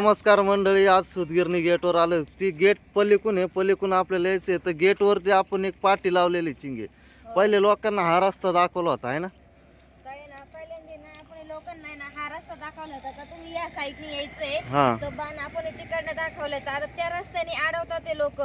नमस्कार मंडळी आज सुदगिरणी गेटवर आलो ती गेट पलीकडून आहे पलीकडून आपल्याला यायचं आहे तर गेटवरती आपण एक पाटी लावलेली चिंगे. पहिले लोकांना हा रस्ता दाखवला होता आहे ना? पहिल्यांदा ना आपण लोकांना आहे ना हा रस्ता दाखवला होता का तुम्ही या साईडने यायचंय. हा. बाण आपण तिकडनं दाखवलं तर आता त्या रस्त्याने अडवतात ते लोक.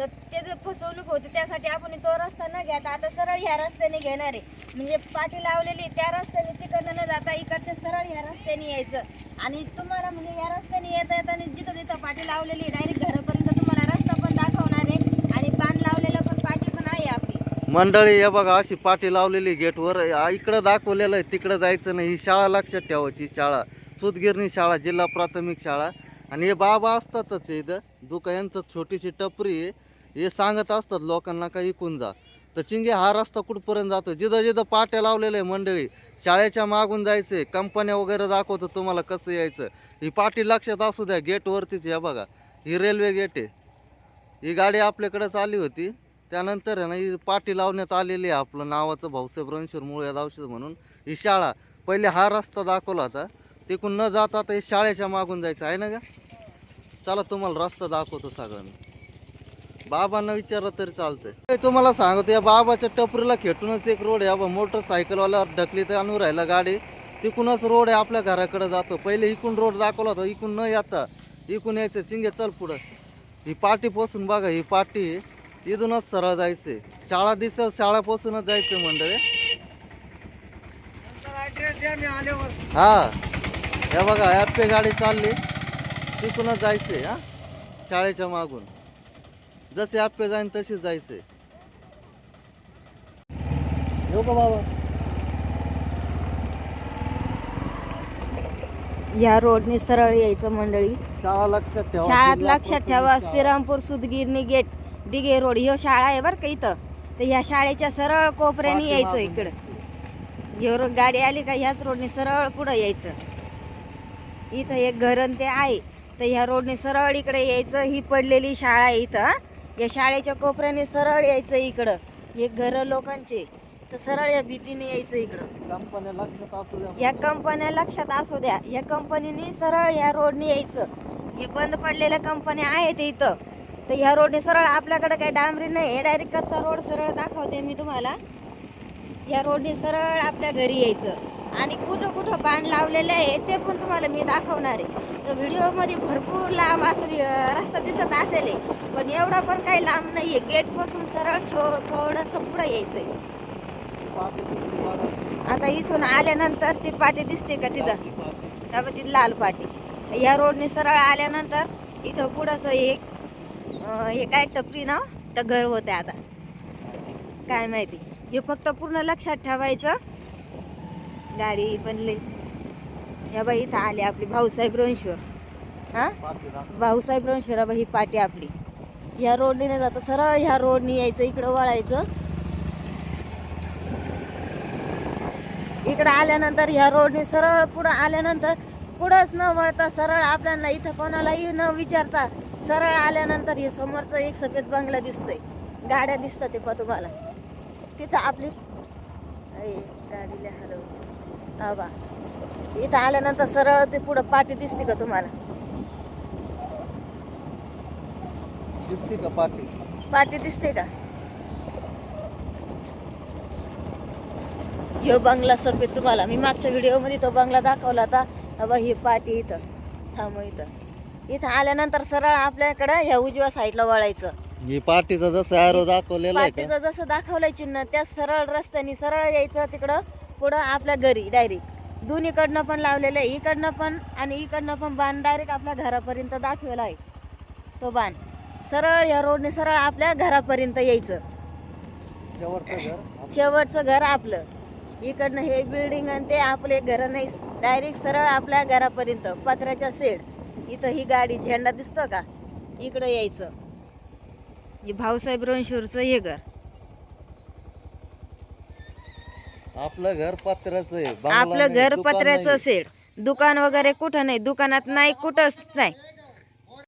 तर ते जे फसवणूक होते त्यासाठी आपण तो रस्ता न घ्यायचा आता सरळ ह्या रस्त्याने घेणार आहे. म्हणजे पाठी लावलेली त्या रस्त्याने तिकडनं न जाता इकडच्या सरळ ह्या रस्त्याने यायचं. आणि तुम्हाला म्हणजे या रस्त्याने येता येता आणि जिथं तिथं पाठी लावलेली डायरेक्ट घरापर्यंत तुम्हाला रस्ता पण दाखवणार आहे आणि पान लावलेलं पण पाठी पण आहे आपली. मंडळी हे बघा अशी पाठी लावलेली गेटवर इकडं दाखवलेलं आहे तिकडं जायचं नाही. ही शाळा लक्षात ठेवायची शाळा. सुतगिरणी शाळा जिल्हा प्राथमिक शाळा. आणि हे बाबा असतातच इथं. दुका यांचं छोटीशी टपरी आहे. हे सांगत असतात लोकांना का इकून जा. तर चिंगे हा रस्ता कुठपर्यंत जातो जिथं जिथं पाट्या लावलेल्या आहे मंडळी शाळेच्या मागून जायचं कंपन्या वगैरे दाखवतो तुम्हाला कसं यायचं. ही पाटी लक्षात असू द्या गेटवरतीच या बघा. ही रेल्वे गेट आहे. ही गाडी आपल्याकडेच आली होती. त्यानंतर आहे ना ही पाटी लावण्यात आलेली आहे आपलं नावाचं भाऊसाहेब रणशूर मुळे औषध म्हणून. ही शाळा पहिले हा रस्ता दाखवला होता. तिकून न जाता आता हे शाळेच्या मागून जायचं आहे ना का चला तुम्हाला रस्ता दाखवतो सगळं बाबांना विचारलं तरी चालतंय. तुम्हाला सांगतो या बाबाच्या टपरीला खेटूनच एक रोड आहे. मोटरसायकलवाल्यावर ढकली तर आणून राहिला गाडी. तिकूनच रोड आहे आपल्या घराकडे जातो. पहिले इकून रोड दाखवला होता इकून न येता इकून यायचं. शिंगे चल पुढं. ही पाटी पोसून बघा ही पाटी इथूनच सरळ जायचे शाळा दिसायचं शाळा पोसूनच जायचं मंडळी. हा. हे बघा ॲप्पे गाडी चालली. तिकूनच जायचे हा. शाळेच्या मागून. जसे ॲप्पे जाईन तशीच जायचंय येऊ का बाबा? या रोडने सरळ यायचं मंडळी. शाळा लक्षात ठेवा. शाळात लक्षात ठेवा. श्रीरामपूर सुदगिरणी गेट दिघे रोड ह्यो शाळा आहे बरं का इथं. तर ह्या शाळेच्या सरळ कोपऱ्याने यायचं इकडं. ह्यो रो- गाडी आली का ह्याच रोडने सरळ पुढं यायचं. इथं एक घरण ते आहे. तर ह्या रोडने सरळ इकडे यायचं. ही पडलेली शाळा आहे इथं हा. या शाळेच्या कोपऱ्याने सरळ यायचं इकडं. हे घर लोकांचे. तर सरळ या भीतीने यायचं इकडं. या? कंपन्या लक्षात असू द्या. या कंपनीने सरळ या रोडने यायचं. हे बंद पडलेल्या कंपन्या आहेत इथं. तर ह्या रोडने सरळ आपल्याकडे काही डांबरी नाही. हे डायरेक्ट कच्चा रोड सरळ दाखवते मी तुम्हाला. या रोडने सरळ आपल्या घरी यायचं. आणि कुठं कुठं बाण लावलेले आहे ते पण तुम्हाला मी दाखवणार आहे. तर व्हिडिओमध्ये भरपूर लांब असं रस्ता दिसत असेल पण एवढा पण काही लांब नाही आहे गेटपासून सरळ थो थोडंसं पुढं यायचं आहे आता इथून आल्यानंतर ती पाटी दिसते का तिथं? त्यामुळे ती लाल पाटी. या रोडने सरळ आल्यानंतर इथं पुढंच एक हे काय टपरी नाव? तर घर होते आता. काय माहिती. हे फक्त पूर्ण लक्षात ठेवायचं. गाडी पण लई. या बाई इथं आली आपली भाऊसाहेब रणशोर हा? भाऊसाहेब दाखव. बाई ही पाटी आपली. ह्या रोडने नाही जातं सरळ ह्या रोडने यायचं इकडं वळायचं. इकडं आल्यानंतर ह्या रोडने सरळ पुढं आल्यानंतर कुठंच न वळता सरळ आपल्याला इथं कोणालाही न विचारता सरळ आल्यानंतर हे समोरचं एक सफेद बंगला दिसतोय. गाड्या दिसतात ते पा तुम्हाला. तिथं आपली गाडीला हलवली. हा बा. इथं आल्यानंतर सरळ ते पुढं पाठी दिसते का तुम्हाला? दिसते का पाटी? पाठी दिसते का? ह्यो बंगला सफेद तुम्हाला. मी मागच्या व्हिडिओमध्ये तो बंगला दाखवला होता. बाबा ही पाठी इथं. थांब इथं. इथं आल्यानंतर सरळ आपल्याकडं ह्या उजव्या साईडला वळायचं. ही पाटीचं जसं दाखवलेलं पाठीचं जसं दाखवलंय चिन्ह त्या सरळ रस्त्याने सरळ यायचं तिकडं. पुढं आपल्या घरी डायरेक्ट दोन्हीकडनं पण लावलेलं आहे इकडनं पण आणि इकडनं पण बाण डायरेक्ट आपल्या घरापर्यंत दाखवला आहे. तो बाण. सरळ या रोडने सरळ आपल्या घरापर्यंत यायचं. शेवटचं घर शेवटचं घर आपलं. इकडनं हे बिल्डिंग आणि ते आपले घर नाही. डायरेक्ट सरळ आपल्या घरापर्यंत पत्र्याच्या सेड इथं ही गाडी झेंडा दिसतो का? इकडं यायचं. हे भाऊसाहेब रणशूरचं हे घर. आपलं घर पत्र्याचं आहे. आपलं घर पत्र्याचं. सेड दुकान वगैरे कुठं नाही दुकानात नाही कुठंच नाही.